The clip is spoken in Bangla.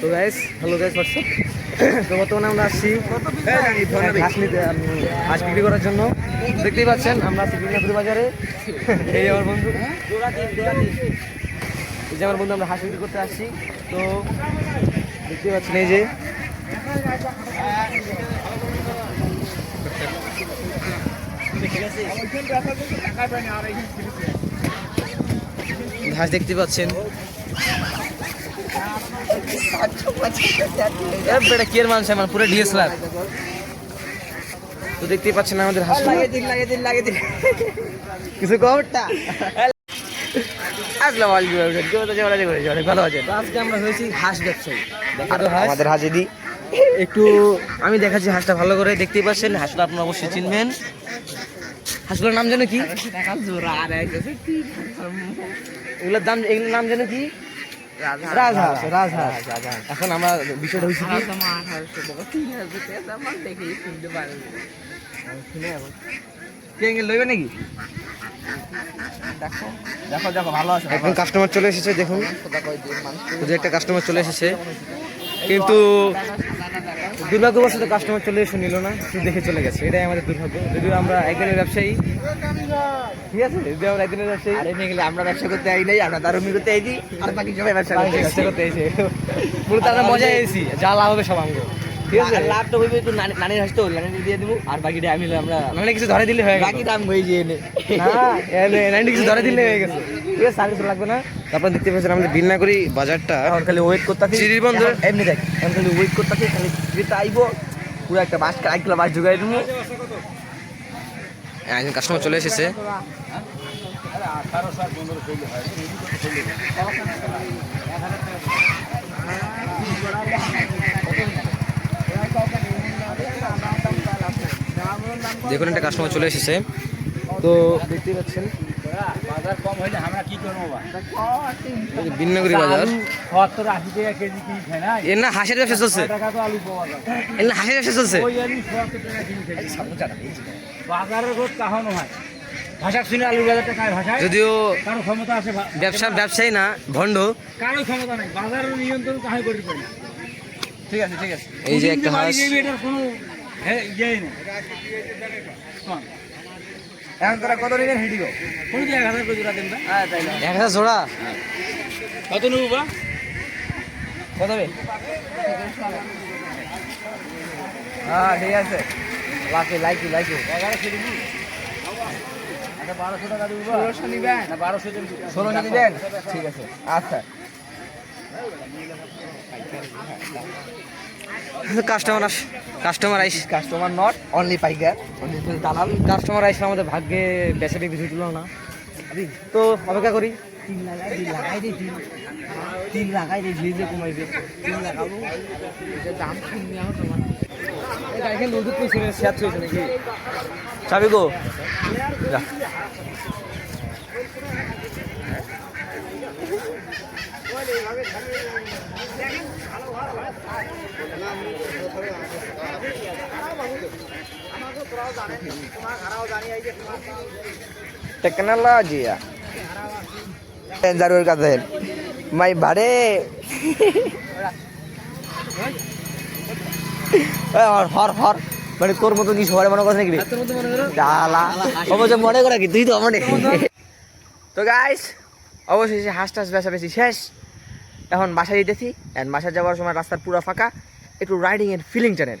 তো গাইস হ্যালো গাইস হোয়াটসঅ্যাপ তো বর্তমানে আমরা আসছি হাঁস নিতে হাঁস বিক্রি করার জন্য। দেখতেই পাচ্ছেন আমরা আছি বাজারে এই আমার বন্ধু। এই যে আমার বন্ধু আমরা হাঁস বিক্রি করতে আসছি। তো দেখতেই পাচ্ছেন এই যে। হাঁস দেখতে পাচ্ছেন। বেটা কের মানুষ আমার পুরো ডিএসএলআর তো দেখতেই পাচ্ছেন আমাদের হাঁস। কিছু আলাইকুম কেউ তো জোরে জোরে জোরে ভালো আছেন। আজকে আমরা হয়েছি হাঁস ব্যবসায়ী। হাজিদি একটু আমি দেখাচ্ছি হাঁসটা ভালো করে দেখতেই পাচ্ছেন। হাঁসটা আপনারা অবশ্যই চিনবেন। হাঁসগুলোর নাম যেন কি? এগুলোর দাম এগুলোর নাম জানো কি? রাজহাঁস রাজহাঁস এখন আমরা বিষয়টা হয়েছে কি লইবে নাকি দেখো দেখো ভালো আছে একজন কাস্টমার চলে এসেছে দেখুন একটা কাস্টমার চলে এসেছে কিন্তু দুর্ভাগ্যবশত কাস্টমার চলে এসে নিল না সে দেখে চলে গেছে। এটাই আমাদের দুর্ভাগ্য। যদিও আমরা একদিনের ব্যবসায়ী ঠিক আছে? যদি আমরা একদিনের ব্যবসায়ী। আরে নিয়ে গেলে আমরা ব্যবসা করতে আই নাই আমরা দারুমি করতে আইছি আর বাকি সবাই ব্যবসা করতে ব্যবসা করতে এসে মূলত আমরা মজা এসেছি যা লাভ হবে সব আমাকে ঠিক আছে? আর লাভ তো হইবে তো নানির হাসতে নানি দিয়ে দিব আর বাকিটা আমি আমরা মানে কিছু ধরে দিলে হয়ে বাকি দাম হয়ে না এনে নাইনটি কিছু ধরে দিলে হয়ে গেছে। ঠিক আছে সার্ভিস লাগবে না? তারপর দেখতে পাচ্ছেন আমাদের বিন্না করি বাজারটা। এখন খালি ওয়েট করতেছি। চিরির বন্ধ। এমনি দেখ এখন খালি ওয়েট করতেছি খালি যেটা আইবো পুরো একটা বাস এক কিলো বাস জোগাই দেবো। একজন কাস্টমার চলে এসেছে। দেখুন একটা কাস্টমার চলে এসেছে। তো দেখতেই পাচ্ছেন বাজার কম হইলে আমরা কি করব বা এই যে বিন্নাগুড়ি বাজার। সত্তর আশি টাকা কেজি কিনি না এর না হাঁসের ব্যবসা চলছে। টাকা তো আলু পাওয়া যায়। এর না হাঁসের ব্যবসা চলছে। ওই আলু সত্তর টাকা কিনি খাই বাজারের রোজ কাহানো হয়? ভাষা শুনে আলু বাজার টাকায় ভাষায়? যদিও কারও ক্ষমতা আছে ব্যবসা ব্যবসায়ী না ভণ্ড। কারও ক্ষমতা নাই বাজারের নিয়ন্ত্রণ কাহাই করতে পারে ঠিক আছে ঠিক আছে। এই যে একটা হাঁস। এটার কোনো হে- ইয়েই নেই। শোন, এখন তোরা কত নেবেন হেঁটিও কোন এক হাজার জোড়া দেন না হ্যাঁ তাই না এক হাজার জোড়া? কত নেব বা কত হবে? হ্যাঁ ঠিক আছে। লাকি লাইকি লাইকি আচ্ছা বারোশো টাকা দিব ষোলোশো নিবেন। বারোশো ষোলোশো নিবেন? ঠিক আছে। আচ্ছা। কাস্টমার আস কাস্টমার আইস। কাস্টমার নট অনলি পাইকার। অনলি দালাল কাস্টমার আইসলে আমাদের ভাগ্যে বেচা বিক্রি ছিল না। তো অপেক্ষা করি। তিন লাগাই দিই লাগাই দিই তিন তিন লাগাই দিই ধীরে ধীরে কমাইবে। তিন লাগাবো এটা দাম কিনে আনো তোমার এটা এখানে দুধ পেয়েছে হয়েছে নাকি? চাবি গো। টেকনোলজি জারুর কাছে। মাই ভারে হর হর মানে তোর মতো কি সবাই মনে করছে নাকি অবশ্য মনে করা কি তুই তো মনে তো গাইস অবশ্যই সে হাস টাস বেসা বেশি শেষ। এখন বাসায় যেতেছি অ্যান্ড বাসায় যাওয়ার সময় রাস্তার পুরো ফাঁকা। একটু রাইডিং এর ফিলিংটা নেন